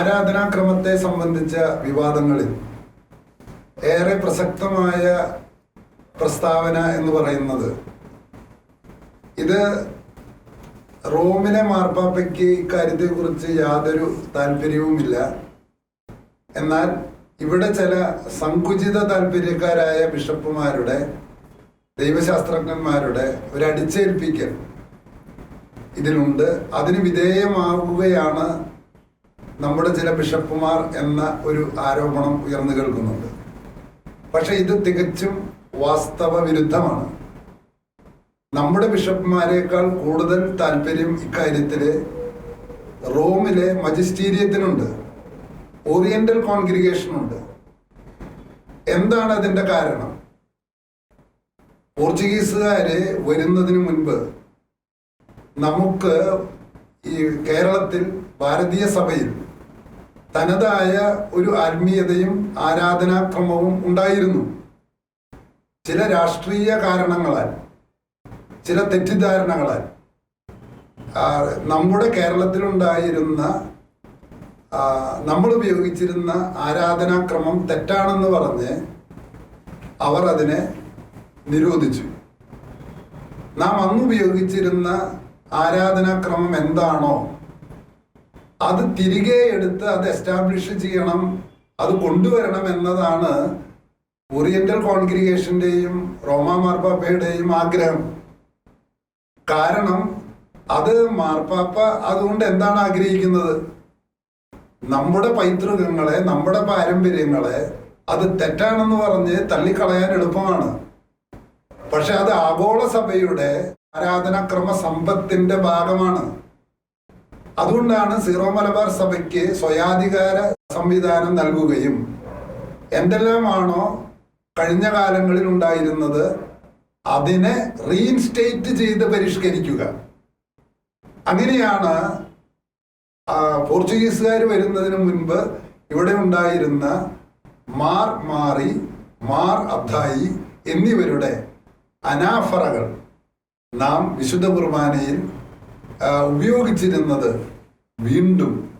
ആരാധനാക്രമത്തെ സംബന്ധിച്ച വിവാദങ്ങളിൽ ഏറെ പ്രസക്തമായ പ്രസ്താവന എന്ന് പറയുന്നത് ഇത് റോമിലെ മാർപ്പാപ്പയ്ക്ക് ഇക്കാര്യത്തെക്കുറിച്ച് യാതൊരു താല്പര്യവുമില്ല. എന്നാൽ ഇവിടെ ചില സങ്കുചിത താല്പര്യക്കാരായ ബിഷപ്പുമാരുടെ ദൈവശാസ്ത്രജ്ഞന്മാരുടെ ഒരു അടിച്ചേൽപ്പിക്കൽ ഇതിലുണ്ട്. അതിന് വിധേയമാവുകയാണ് നമ്മുടെ ചില ബിഷപ്പുമാർ എന്ന ഒരു ആരോപണം ഉയർന്നു കേൾക്കുന്നുണ്ട്. പക്ഷെ ഇത് തികച്ചും വാസ്തവ വിരുദ്ധമാണ് നമ്മുടെ ബിഷപ്പുമാരെക്കാൾ കൂടുതൽ താല്പര്യം ഇക്കാര്യത്തിൽ റോമിലെ മജിസ്റ്റീരിയത്തിനുണ്ട്. ഓറിയന്റൽ കോൺഗ്രിഗേഷനുണ്ട്. എന്താണ് അതിന്റെ കാരണം? പോർച്ചുഗീസുകാര് വരുന്നതിന് മുൻപ് നമുക്ക് ഈ കേരളത്തിൽ ഭാരതീയ സഭയിൽ തനതായ ഒരു ആത്മീയതയും ആരാധനാക്രമവും ഉണ്ടായിരുന്നു. ചില രാഷ്ട്രീയ കാരണങ്ങളാൽ ചില തെറ്റിദ്ധാരണകളാൽ നമ്മുടെ കേരളത്തിലുണ്ടായിരുന്ന നമ്മൾ ഉപയോഗിച്ചിരുന്ന ആരാധനാക്രമം തെറ്റാണെന്ന് പറഞ്ഞ് അവർ അതിനെ നിരോധിച്ചു. നാം അന്ന് ഉപയോഗിച്ചിരുന്ന ആരാധനാക്രമം എന്താണോ അത് തിരികെ എടുത്ത് അത് എസ്റ്റാബ്ലിഷ് ചെയ്യണം അത് കൊണ്ടുവരണം എന്നതാണ് ഓറിയന്റൽ കോൺഗ്രിഗേഷന്റെയും റോമാ മാർപ്പാപ്പയുടെയും ആഗ്രഹം. കാരണം അത് മാർപ്പാപ്പ അതുകൊണ്ട് എന്താണ് ആഗ്രഹിക്കുന്നത്? നമ്മുടെ പൈതൃകങ്ങളെ നമ്മുടെ പാരമ്പര്യങ്ങളെ അത് തെറ്റാണെന്ന് പറഞ്ഞ് തള്ളിക്കളയാൻ എളുപ്പമാണ്. പക്ഷെ അത് ആഗോള സഭയുടെ ആരാധനാക്രമ സമ്പത്തിന്റെ ഭാഗമാണ്. അതുകൊണ്ടാണ് സീറോ മലബാർ സഭയ്ക്ക് സ്വയാധികാര സംവിധാനം നൽകുകയും എന്തെല്ലാമാണോ കഴിഞ്ഞ കാലങ്ങളിൽ ഉണ്ടായിരുന്നത് അതിനെ റീഇൻസ്റ്റേറ്റ് ചെയ്ത് പരിഷ്കരിക്കുക. അങ്ങനെയാണ് പോർച്ചുഗീസുകാർ വരുന്നതിന് മുൻപ് ഇവിടെ ഉണ്ടായിരുന്ന മാർ മാറി മാർ അബ്ദായി എന്നിവരുടെ അനാഫറകൾ നാം വിശുദ്ധ കുർബാനയിൽ ഉപയോഗിച്ചിരുന്നത് വീണ്ടും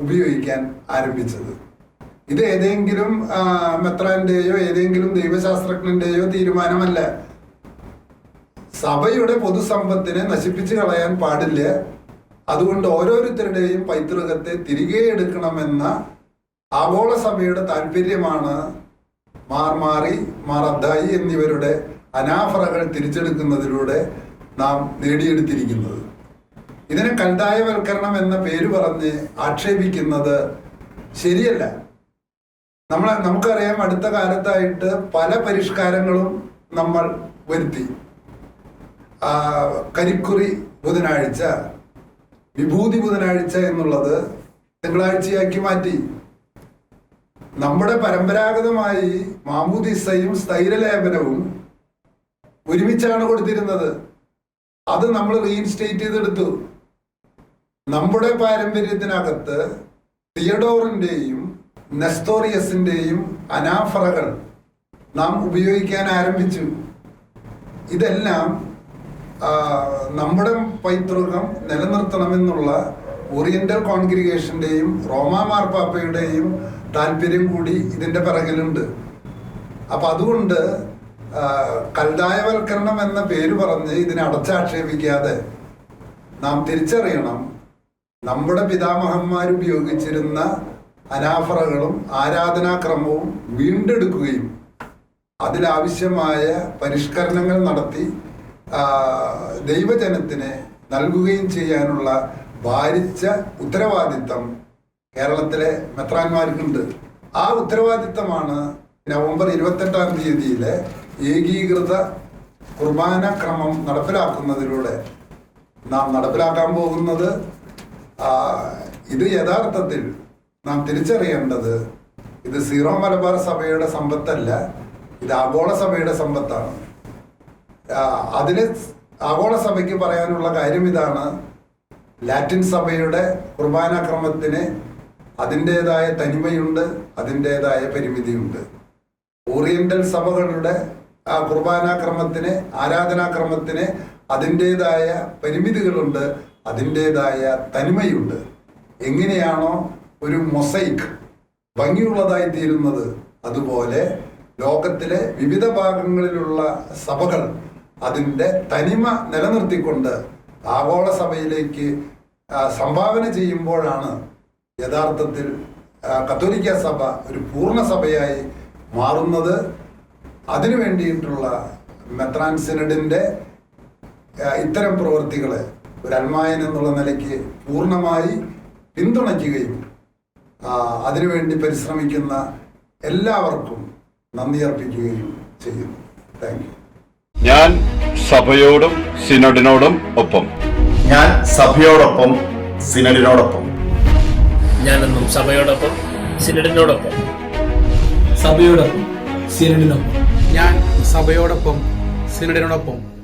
ഉപയോഗിക്കാൻ ആരംഭിച്ചത്. ഇത് ഏതെങ്കിലും മെത്രാന്റെയോ ഏതെങ്കിലും ദൈവശാസ്ത്രജ്ഞന്റെയോ തീരുമാനമല്ല. സഭയുടെ പൊതുസമ്പത്തിനെ നശിപ്പിച്ചു കളയാൻ പാടില്ല. അതുകൊണ്ട് ഓരോരുത്തരുടെയും പൈതൃകത്തെ തിരികെ എടുക്കണമെന്ന ആഗോള സഭയുടെ താല്പര്യമാണ് മാർമാറി മാറദ്ദായി എന്നിവരുടെ അനാഫറകൾ തിരിച്ചെടുക്കുന്നതിലൂടെ നാം നേടിയെടുത്തിരിക്കുന്നത്. ഇതിനെ കൽതായവൽക്കരണം എന്ന പേര് പറഞ്ഞ് ആക്ഷേപിക്കുന്നത് ശരിയല്ല. നമ്മൾ നമുക്കറിയാം അടുത്ത കാലത്തായിട്ട് പല പരിഷ്കാരങ്ങളും നമ്മൾ വരുത്തി. കരിക്കുറി ബുധനാഴ്ച വിഭൂതി ബുധനാഴ്ച എന്നുള്ളത് തിങ്കളാഴ്ചയാക്കി മാറ്റി. നമ്മുടെ പരമ്പരാഗതമായി മാമൂദിസയും സ്ഥൈര്യലേപനവും ഒരുമിച്ചാണ് കൊടുത്തിരുന്നത്. അത് നമ്മൾ റീഇൻസ്റ്റേറ്റ് ചെയ്തെടുത്തു. നമ്മുടെ പാരമ്പര്യത്തിനകത്ത് തിയഡോറിന്റെയും നെസ്തോറിയസിന്റെയും അനാഫറകൾ നാം ഉപയോഗിക്കാൻ ആരംഭിച്ചു. ഇതെല്ലാം നമ്മുടെ പൈതൃകം നിലനിർത്തണമെന്നുള്ള ഓറിയന്റൽ കോൺഗ്രിഗേഷന്റെയും റോമാ മാർപ്പാപ്പയുടെയും താല്പര്യം കൂടി ഇതിന്റെ പിറകിലുണ്ട്. അപ്പൊ അതുകൊണ്ട് കൽതായവൽക്കരണം എന്ന പേര് പറഞ്ഞ് ഇതിനെ അടച്ചാക്ഷേപിക്കാതെ നാം തിരിച്ചറിയണം നമ്മുടെ പിതാമഹന്മാർ ഉപയോഗിച്ചിരുന്ന അനാഫറകളും ആരാധനാക്രമവും വീണ്ടെടുക്കുകയും അതിലാവശ്യമായ പരിഷ്കരണങ്ങൾ നടത്തി ദൈവജനത്തിന് നൽകുകയും ചെയ്യാനുള്ള ഭാരിച്ച ഉത്തരവാദിത്തം കേരളത്തിലെ മെത്രാന്മാർക്കുണ്ട്. ആ ഉത്തരവാദിത്തമാണ് നവംബർ ഇരുപത്തെട്ടാം തീയതിയിലെ ഏകീകൃത കുർബാന ക്രമം നടപ്പിലാക്കുന്നതിലൂടെ നാം നടപ്പിലാക്കാൻ പോകുന്നത്. ഇത് യഥാർത്ഥത്തിൽ നാം തിരിച്ചറിയേണ്ടത് ഇത് സീറോ മലബാർ സഭയുടെ സമ്പത്തല്ല ഇത് ആഗോള സഭയുടെ സമ്പത്താണ്. അതിന് ആഗോള സഭയ്ക്ക് പറയാനുള്ള കാര്യം ഇതാണ്. ലാറ്റിൻ സഭയുടെ കുർബാനാക്രമത്തിന് അതിന്റെതായ തനിമയുണ്ട് അതിന്റെതായ പരിമിതിയുണ്ട്. ഓറിയന്റൽ സഭകളുടെ ആ കുർബാനാക്രമത്തിന് ആരാധനാക്രമത്തിന് അതിന്റെതായ പരിമിതികളുണ്ട്. അതിന്റെതായ തനിമയുണ്ട്. എങ്ങനെയാണോ ഒരു മൊസൈക്ക് ഭംഗിയുള്ളതായി തീരുന്നത് അതുപോലെ ലോകത്തിലെ വിവിധ ഭാഗങ്ങളിലുള്ള സഭകൾ അതിന്റെ തനിമ നിലനിർത്തിക്കൊണ്ട് ആഗോള സഭയിലേക്ക് സംഭാവന ചെയ്യുമ്പോഴാണ് യഥാർത്ഥത്തിൽ കത്തോലിക്ക സഭ ഒരു പൂർണ സഭയായി മാറുന്നത്. അതിനു വേണ്ടിയിട്ടുള്ള മെത്രാൻ സിനഡിന്റെ ഇത്തരം പ്രവൃത്തികളെ ഒരു അൽമായൻ എന്നുള്ള നിലയ്ക്ക് പൂർണമായി പിന്തുണയ്ക്കുകയും ആ, അതിനുവേണ്ടി പരിശ്രമിക്കുന്ന എല്ലാവർക്കും നന്ദി അർപ്പിക്കുകയും ചെയ്യുന്നു. താങ്ക് യു ഞാൻ സഭയോടും സിനഡിനോടും ഒപ്പം. ഞാൻ സഭയോടൊപ്പം സിനഡിനോടൊപ്പം. ഞാനെന്നും സഭയോടൊപ്പം സിനഡിനോടൊപ്പം. സഭയോടൊപ്പം സിനഡിനൊപ്പം. ഞാൻ സഭയോടൊപ്പം സിനഡിനോടൊപ്പം.